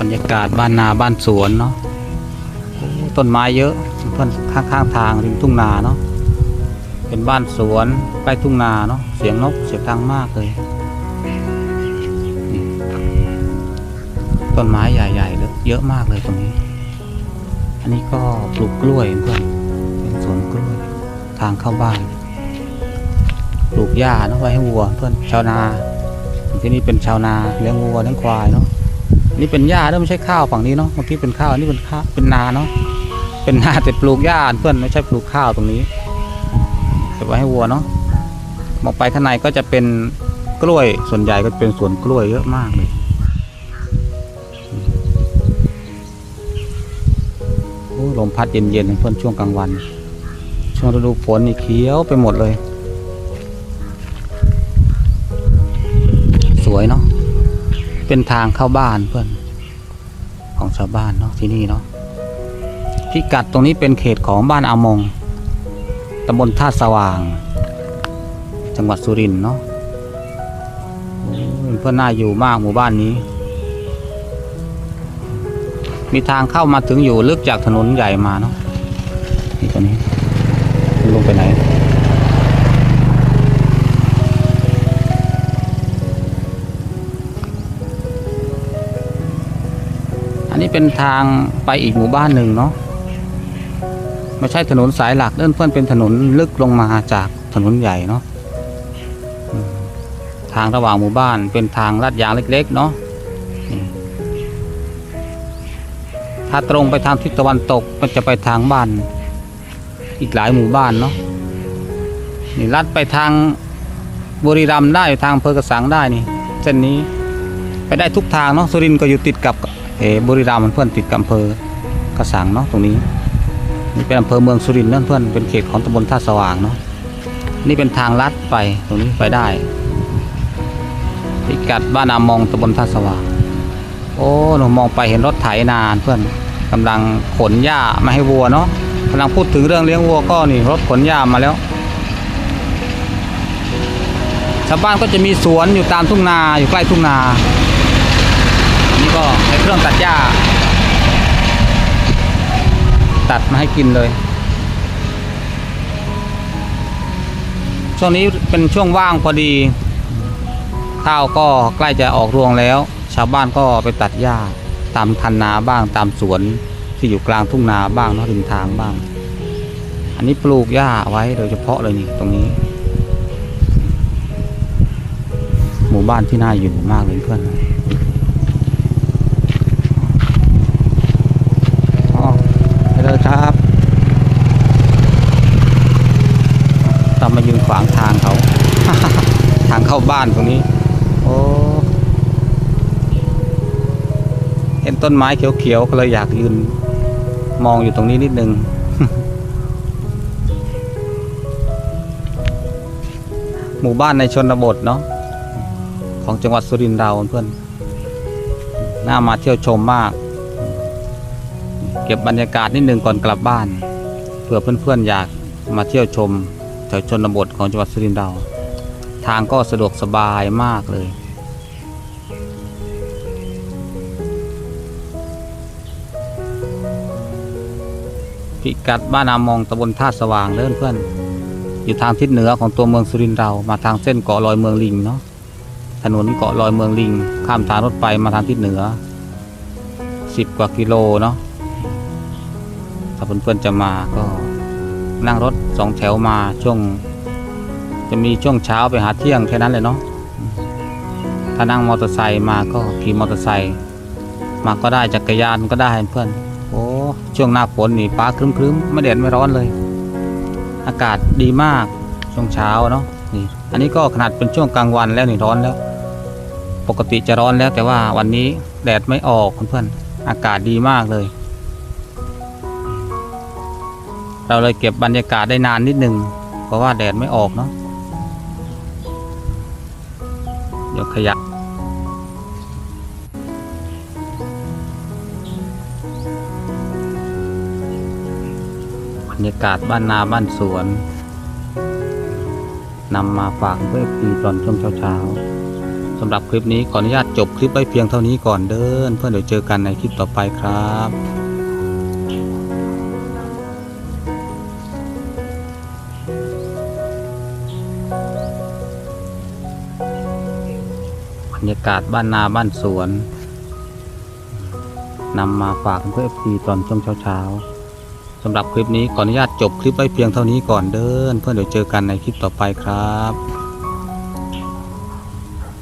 บรรยากาศบ้านนาบ้านสวนเนาะต้นไม้เยอะเพื่อนข้างข้างทางริมทุ่งนาเนาะเป็นบ้านสวนใกล้ทุ่งนาเนาะเสียงนกเสียงดังมากเลยต้นไม้ใหญ่ๆเลยเยอะมากเลยตรงนี้ อันนี้ก็ปลูกกล้วยเพื่อนเป็นสวนกล้วยทางเข้าบ้าน ปลูกหญ้าเนาะไว้ให้วัว เพื่อนชาวนาที่นี่เป็นชาวนาเลี้ยงวัวเลี้ยงควายเนาะ นี่เป็นหญ้าด้วยไม่ใช่ข้าวฝั่งนี้เนาะเมื่อกี้เป็นข้าวนี่เป็นข้าวเป็นนาเนาะเป็นนาแต่ปลูกหญ้าเพื่อนไม่ใช่ปลูกข้าวตรงนี้เก็บไว้ให้วัวเนาะมองไปข้างในก็จะเป็นกล้วยส่วนใหญ่ก็เป็นสวนกล้วยเยอะมากเลยโอ้ยลมพัดเย็นๆเพื่อนช่วงกลางวัน ช่วงฤดูฝนนี่เขียวไปหมดเลย สวยเนาะ เป็นทางเข้าบ้านเพื่อนของชาวบ้านเนาะที่นี่เนาะพิกัดตรงนี้เป็นเขตของบ้านอามงตำบลท่าสว่าง จังหวัดสุรินทร์เนาะเพื่อนน่าอยู่มากหมู่บ้านนี้ มีทางเข้ามาถึงอยู่ลึกจากถนนใหญ่มาเนาะนี่ตัวนี้ลงไปไหน เป็นทางไปอีกหมู่บ้านหนึ่งเนาะไม่ใช่ถนนสายหลักเดินเพื่อนเป็นถนนลึกลงมาจากถนนใหญ่เนาะทางระหว่างหมู่บ้านเป็นทางลาดยางเล็ก ๆ เนาะถ้าตรงไปทางทิศตะวันตกมันจะไปทางบ้าน อีกหลายหมู่บ้านเนาะนี่ลัดไปทางบุรีรัมย์ได้ทางเภอกระสังได้นี่เส้นนี้ไปได้ทุกทางเนาะสุรินทร์ก็อยู่ติดกับ เอบุรีรัมย์มันเพื่อนติดกับอำเภอกระสังเนาะตรงนี้ นี่เป็นอำเภอเมืองสุรินทร์เพื่อนเป็นเขตของตำบลท่าสว่างเนาะนี่เป็นทางลัดไปตรงนี้ไปได้พิกัดบ้านอามองตำบลท่าสว่าง โอ้หนูมองไปเห็นรถไถนานเพื่อนกำลังขนหญ้ามาให้วัวเนาะกำลังพูดถึงเรื่องเลี้ยงวัวก็นี่รถขนหญ้ามาแล้วชาวบ้านก็จะมีสวนอยู่ตามทุ่งนาอยู่ใกล้ทุ่งนา นี้ก็ใช้เครื่องตัดหญ้า ตัดมาให้กินเลย ช่วงนี้เป็นช่วงว่างพอดี ข้าวก็ใกล้จะออกรวงแล้ว ชาวบ้านก็ไปตัดหญ้าตามคันนาบ้างตามสวนที่อยู่กลางทุ่งนาบ้างนอะริมทางบ้าง อันนี้ปลูกหญ้าไว้โดยเฉพาะเลยนี่ตรงนี้หมู่บ้านที่น่าอยู่มากเลยเพื่อนอ๋อไปเลยครับตามมายืนขวาง ทางเขา ทางเข้าบ้านตรงนี้ โอ้เห็นต้นไม้เขียวๆก็เลยอยากยืนมองอยู่ตรงนี้นิดนึง หมู่บ้านในชนบทเนาะของจังหวัดสุรินทร์เราเพื่อนน่ามาเที่ยวชมมาก เก็บบรรยากาศนิดนึงก่อนกลับบ้านเผื่อเพื่อนๆอยากมาเที่ยวชม ถวชนบทของจังหวัดสุรินทร์เราทางก็สะดวกสบายมากเลย พิกัดบ้านอามองตำบลท่าสว่างเด้อนเพื่อนอยู่ทางทิศเหนือของตัวเมืองสุรินทร์เรา มาทางเส้นเกาะลอยเมืองลิงเนาะถนนเกาะลอยเมืองลิง ข้ามทางรถไฟมาทางทิศเหนือสิบกว่ากิโลเนาะถ้าเพื่อนๆจะมาก็ นั่งรถสองแถวมาช่วง จะมีช่วงเช้าไปหาเที่ยงแค่นั้นเลยเนาะถ้านั่งมอเตอร์ไซค์มาก็ขี่มอเตอร์ไซค์มาก็ได้จักรยานก็ได้เพื่อนโอ้ช่วงหน้าฝนนี่ฟ้าครึ้มๆไม่แดดไม่ร้อนเลย อากาศดีมากช่วงเช้าเนาะนี่อันนี้ก็ขนาดเป็นช่วงกลางวันแล้วนี่ร้อนแล้ว ปกติจะร้อนแล้วแต่ว่าวันนี้แดดไม่ออกเพื่อนๆอากาศดีมากเลย เราเลยเก็บบรรยากาศได้นานนิดนึงเพราะว่าแดดไม่ออกเนาะเดี๋ยวขยับบรรยากาศบ้านนาบ้านสวนนำมาฝากเพื่อปีตอนช่วงเช้าๆสำหรับคลิปนี้ขออนุญาตจบคลิปไว้เพียงเท่านี้ก่อนเดิน เพื่อนเดี๋ยวเจอกันในคลิปต่อไปครับ รรยากาศบ้านนาบ้านสวนนำมาฝากเพื่อฟีตอนช่วงเช้าๆสำหรับคลิปนี้ขออนุญาตจบคลิปไว้เพียงเท่านี้ก่อนเดินเพื่อนเดี๋ยวเจอกันในคลิปต่อไปครับ